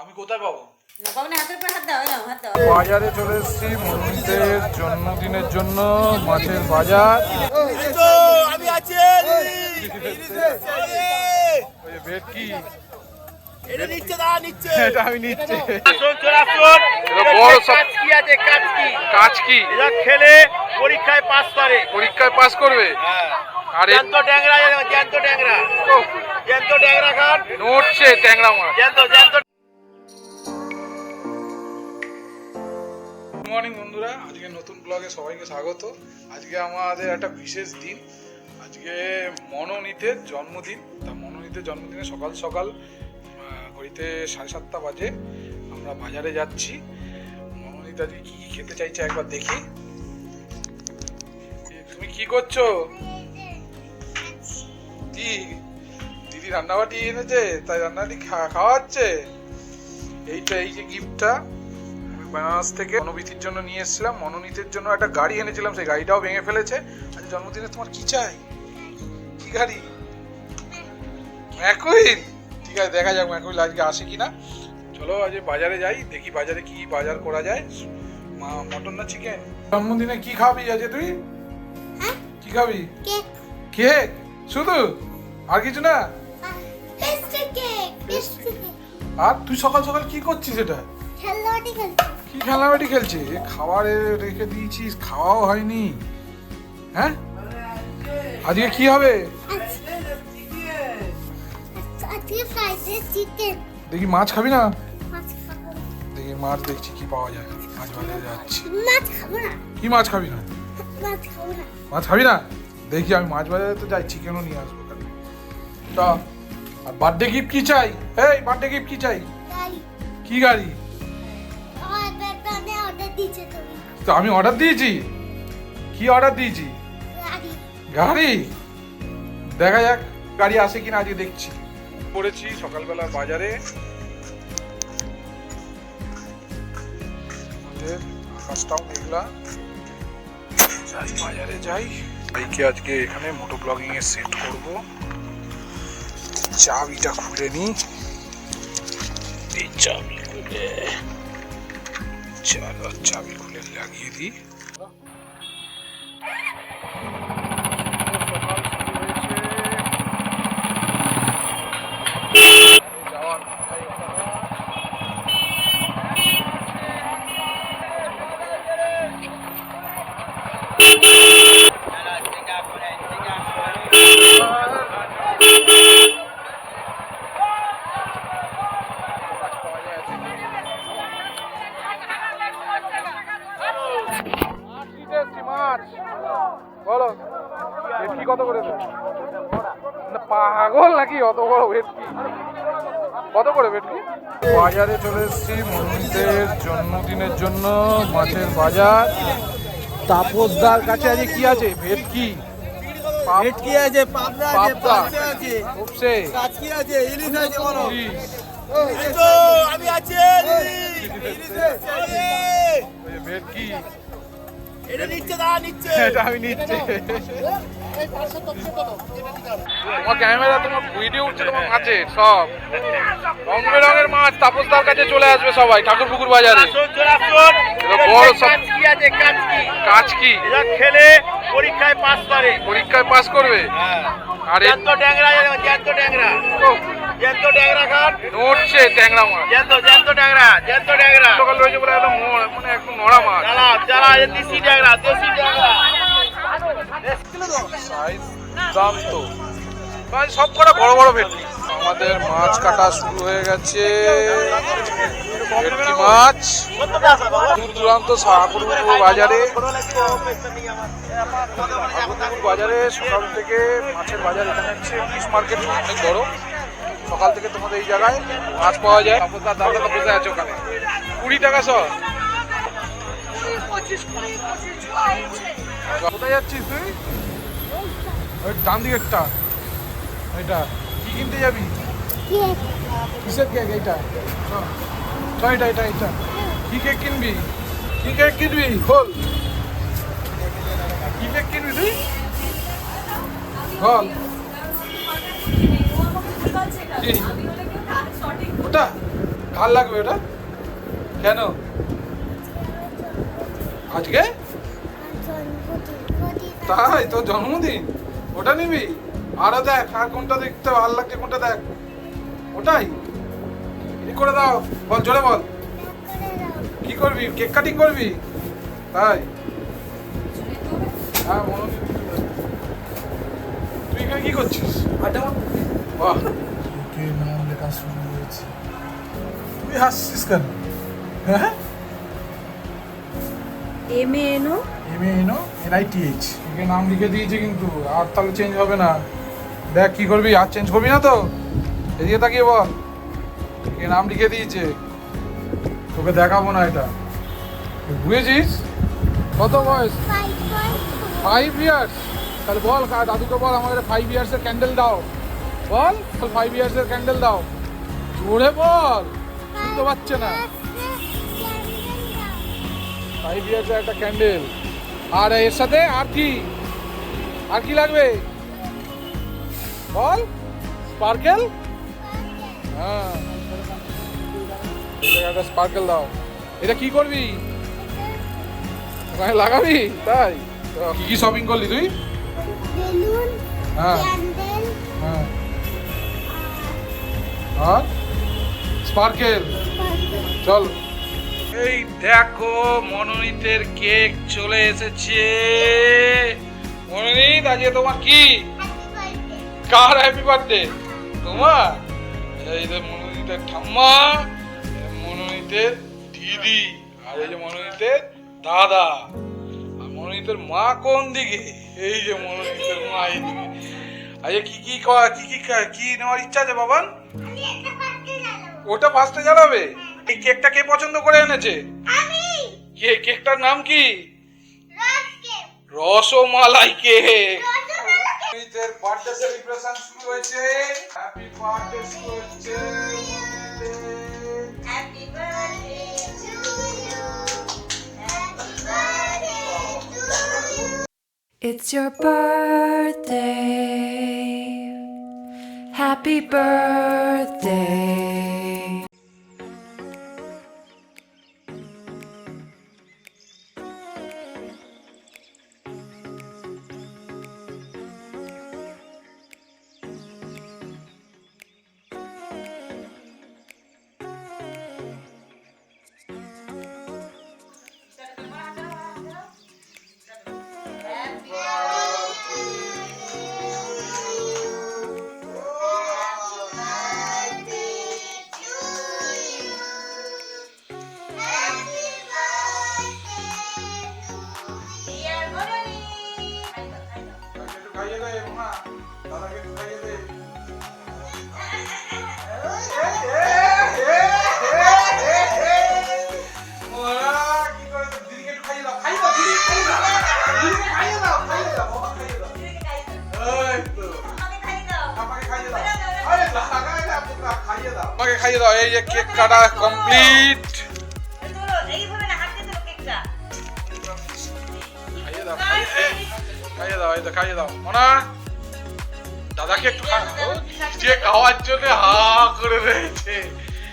আমি কোথায় পাবো? পাবনা হাতের পর হাত দাও এরকম হাত দাও। বাজারে চলে এসেছি মনুমিতের জন্মদিনের জন্য মাছের বাজার। ভেটকি পরীক্ষায় পাস করে। পরীক্ষায় পাস করবে? আর জ্যান্ত ট্যাংরা জ্যান্ত ট্যাংরা। জ্যান্ত ট্যাংরা খান। নড়ছে ট্যাংরা মাছ। জ্যান্ত জ্যান্ত মর্নিং বন্ধুরা। আজকে নতুন ব্লগে সবাইকে স্বাগত। আজকে আমাদের একটা বিশেষ দিন। আজকে মনোনীতের জন্মদিন। তা মনোনীতের জন্মদিনে সকাল সকাল ঘড়িতে সাড়ে সাতটা বাজে। আমরা বাজারে যাচ্ছি। মনোনীত আজকে কি খেতে চাইছে একবার দেখি। তুমি কি করছ? কি? দিদি রান্নাবাটি এনেছে, তাই রান্নাবাটি খা- খাওয়া হচ্ছে এইটা, এই যে গিফটটা বেনারস থেকে মনোবিতির জন্য নিয়ে এসেছিলাম মনোনীতের জন্য একটা গাড়ি এনেছিলাম সেই গাড়িটাও ভেঙে ফেলেছে। আজ জন্মদিনে তোমার কি চাই? কি গাড়ি? ম্যাকুইল ঠিক আছে দেখা যাক ম্যাকুইল আজকে আসে কিনা। চলো আজ বাজারে যাই দেখি বাজারে কি বাজার করা যায়। মা মটন না চিকেন জন্মদিনে কি খাবি আজ তুই? কি খাবি? কেক। শুধু? আর কিছু না? আর তুই সকাল সকাল কি করছিস এটা? খেলনাটি খেলছি কি খেলাবাটি খেলছে? খাবারে রেখে দিয়েছিস খাওয়াও হয়নি। হ্যাঁ? আজকে কি হবে? দেখি মাছ খাবি না। দেখি মাছ দেখছি কি পাওয়া যায়। মাছ বাজারে যাচ্ছি। মাছ খাব না। কি মাছ খাবি না? মাছ খাব না। মাছ খাবি না? দেখি আমি মাছ বাজারে তো যাই চিকেনও নিয়ে আসব কালকে। তা আর বার্থডে গিফট কি চাই? এই বার্থডে গিফট কি চাই? কি গাড়ি? তো আমি অর্ডার দিয়েছি। কি অর্ডার দিয়েছি? গাড়ি। দেখা যাক গাড়ি আসে কিনা আজকে দেখছি। পড়েছি সকালবেলা বাজারে। আকাশটাও মেঘলা। যাই বাজারে যাই। বাইকে আজকে এখানে মোটো ব্লগিং এ সেট করব। চাবিটা খুলে নি। এই চাবি খুলে। চলো চাবি খুলে লাগিয়ে দিই বাজারে চলে এসেছি মন্দিরের জন্মদিনের জন্য মাছের বাজার। তাপসদার কাছে আজকে কি আছে? ভেটকি। ভেটকি আছে পাবদা আছে পাবদা। আছে। উপসে কাচকি আছে ইলিশ আছে বলো। ইলিশ, আমি আছি ভেটকি। এটা নিচ্ছে দা নিচ্ছে। এটা আমি নিচ্ছি। তোমার ক্যামেরা তোমার ভিডিও উঠছে তোমার সব। রং বেরঙের মাছ তাপসদার কাছে চলে আসবে সবাই ঠাকুর পুকুর বাজারে। বড় সব- কাচকি কাজ কি এরা খেলে পরীক্ষায় পাস করে। পরীক্ষায় পাস করবে? আর এ- জ্যান্ত ট্যাংরা জ্যান্ত ট্যাংরা। জ্যান্ত ট্যাংরা খান নড়ছে ট্যাংরা মাছ। জ্যান্ত জ্যান্ত ট্যাংরা জ্যান্ত ট্যাংরা। সকাল রয়েছে বলে একদম মানে একদম নড়া মাছ। চালা চালা এ দেশি ট্যাংরা দেশি ট্যাংরা। সাইজ দান্ত ভাই সব কটা বড় বড় ভেটকি। আমাদের মাছ কাটা শুরু হয়ে গেছে। ভেটকি মাছ। দূর দূরান্ত সাহাপুরপুর বাজারে। বাজারে সকাল থেকে মাছের বাজার এখানে হচ্ছে ফিশ মার্কেট অনেক বড়। সকাল থেকে তোমাদের এই জায়গায় মাছ পাওয়া যায়। তার দামটা কোথায় আছে ওখানে। কুড়ি টাকা সব কোথায় যাচ্ছিস তুই? ওই ডান দিকেরটা এটা কি কিনতে যাবি? কিসের কেক এইটা? চ। চ এটা এটা এটা কি কেক কিনবি? কি কেক কিনবি? বল কি কেক কিনবি তুই? বল? ওটা কার লাগবে এটা কেন? আজকে? তাই তোর জন্মদিন? ওটা নিবি? আরও দেখ আর কোনটা দেখতে ভালো লাগছে কোনটা দেখ। ওটাই। কি করে দাও। বল জোরে বল। কি করবি? কেক কাটিং করবি? তাই। হ্যাঁ তুই এখানে কি করছিস? আড্ডা বাহ। কে নাম লেখা শুরু হয়েছে তুই হাসছিস কেন? হ্যাঁ? এম এ এনো M N O N I T H একে নাম লিখে দিয়েছে কিন্তু আর তাহলে চেঞ্জ হবে না। দেখ কি করবি আর চেঞ্জ করবি না তো? এদিকে তাকিয়ে বল। এ নাম লিখে দিয়েছে। তোকে দেখাবো না এটা। বুঝেছিস? কত বয়স? ফাইভ ইয়ার্স তাহলে বল কা- দাদুকে বল আমাদের ফাইভ ইয়ার্সের ক্যান্ডেল দাও। বল ফাইভ ইয়ার্সের ক্যান্ডেল দাও। জোরে বল শুনতে পাচ্ছে না। ফাইভ ইয়ার্সের একটা ক্যান্ডেল আর এর সাথে আর কি? আর কি লাগবে? বল স্পার্কেল হ্যাঁ। একটা স্পার্কেল দাও। এটা কি করবি? ওখানে লাগাবি? তাই? কি কি শপিং করলি তুই? হ্যাঁ। ক্যান্ডেল হ্যাঁ? স্পার্কেল। চল। এই দেখো, মনোনীতের কেক চলে এসেছে। মনোনীত, আজকে তোমার কি? কার হ্যাপি বার্থডে তোমার? এই যে মনোনীতের ঠাম্মা মনোনীতের দিদি, আর এই যে মনোনীতের দাদা। আর মনোনীতের মা কোন দিকে? এই যে মনোনীতের মা এইদিকে আজকে কি কি কি কি কি নেওয়ার ইচ্ছা আছে বাবান? ওটা ফার্স্টে জ্বালাবে এই কেকটা কে পছন্দ করে এনেছে? কে কেকটার নাম কি? রসমালাই কেক বার্থডে সেলিব্রেশন শুরু হয়েছে। হ্যাপি বার্থডে শুরু হচ্ছে happy birthday to you. Happy birthday to you. It's your birthday. Happy birthday. Cake কাটা কমপ্লিট খাওয়ার হা করে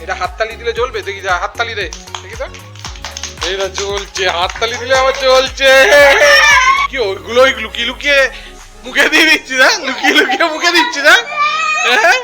এটা হাততালি দিলে জ্বলবে? দেখি যা, হাততালি দে। দেখি তো। জ্বলছে, হাততালি দিলে আবার জ্বলছে। কি ওইগুলোই লুকিয়ে লুকিয়ে মুখে দিয়ে দিচ্ছি না? লুকিয়ে লুকিয়ে মুখে দিচ্ছি না? হ্যাঁ?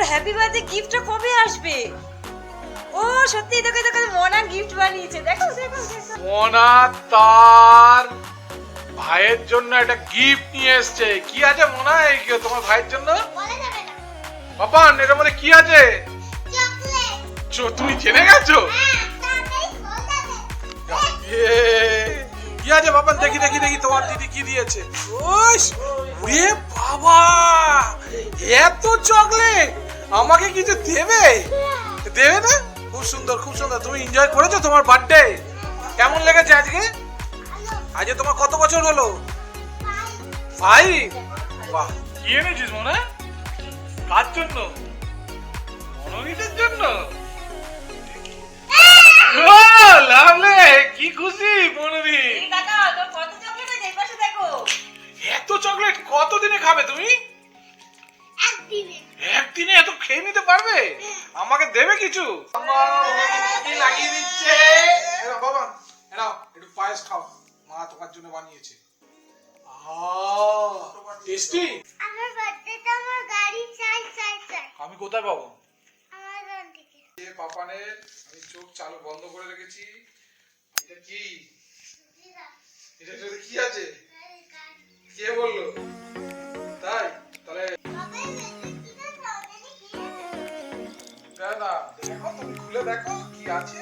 ওর হ্যাপি বার্থডে গিফটটা কবে আসবে? ও সত্যি তোকে তোকে মনা গিফট বানিয়েছে। দেখো দেখো দেখো। মোনা তার ভাইয়ের জন্য একটা গিফট নিয়ে এসেছে। কি আছে মোনা? এই কি তোমার ভাইয়ের জন্য? বলা যাবে না। বাবান এটার মধ্যে কি আছে? চকলেট। চো- তুমি জেনে গেছো? হ্যাঁ কি আছে বাবা? দেখি দেখি দেখি তোমার দিদি কি দিয়েছে। ওরে বাবা এত চকলেট! আমাকে কিছু দেবে? দেবে না? খুব সুন্দর খুব সুন্দর। তুমি এনজয় করেছ তোমার বার্থডে কেমন লেগেছে আজকে? আজকে তোমার কত বছর হলো? ভাই বাহ। কি এনেছিস মনে? কার জন্য? মনোনীতের জন্য? ও লাভলে কি খুশি মনোনীত এই কাকা কত চকলেট আছে এই পাশে দেখো। এত চকলেট কতদিনে খাবে তুমি? আমাকে দেবে কিছু? লাগিয়ে দিচ্ছে। বাবা এনাও একটু পায়েস খাও। মা তোমার জন্য বানিয়েছে। টেস্টি আমার বার্থডেতে আমার গাড়ি চাই চাই চাই। আমি কোথায় পাবো? আমাজন থেকে। এ পাপানের আমি চোখ চালু বন্ধ করে রেখেছি। এটা কি? এটা এটা কি আছে? কে বলল? তাই তাহলে দেখো, তুমি খুলে দেখো কি আছে।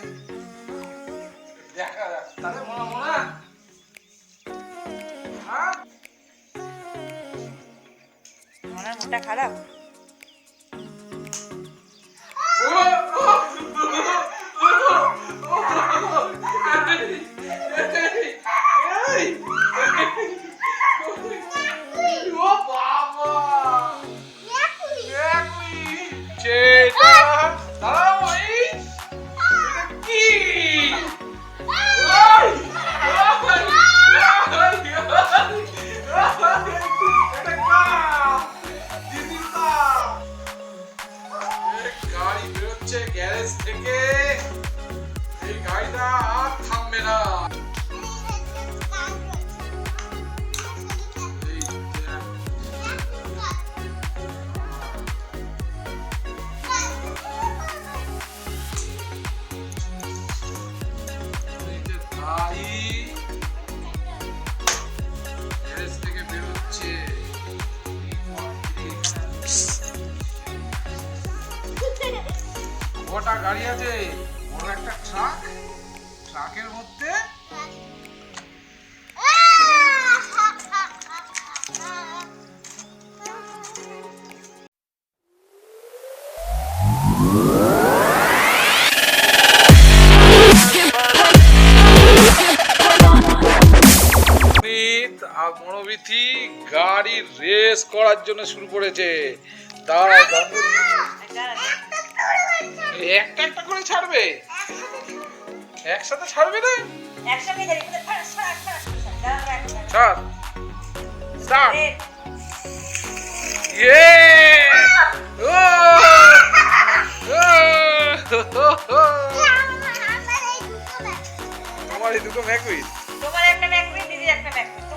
দেখা যাক, তাহলে মনে মনে হ্যাঁ? মনের মুখটা খারাপ? গাড়ি আছে বড় একটা ট্রাক ট্রাকের মধ্যে। মনোবিথি গাড়ির রেস করার জন্য শুরু করেছে। তারা একটা একটা করে ছাড়বে? একসাথে ছাড়বে না? করে ছাড়। ইয়ে! ও! তোমার এই দুটো ম্যাকুইন তোমার একটা ম্যাকুইন দিদির একটা ম্যাকুইন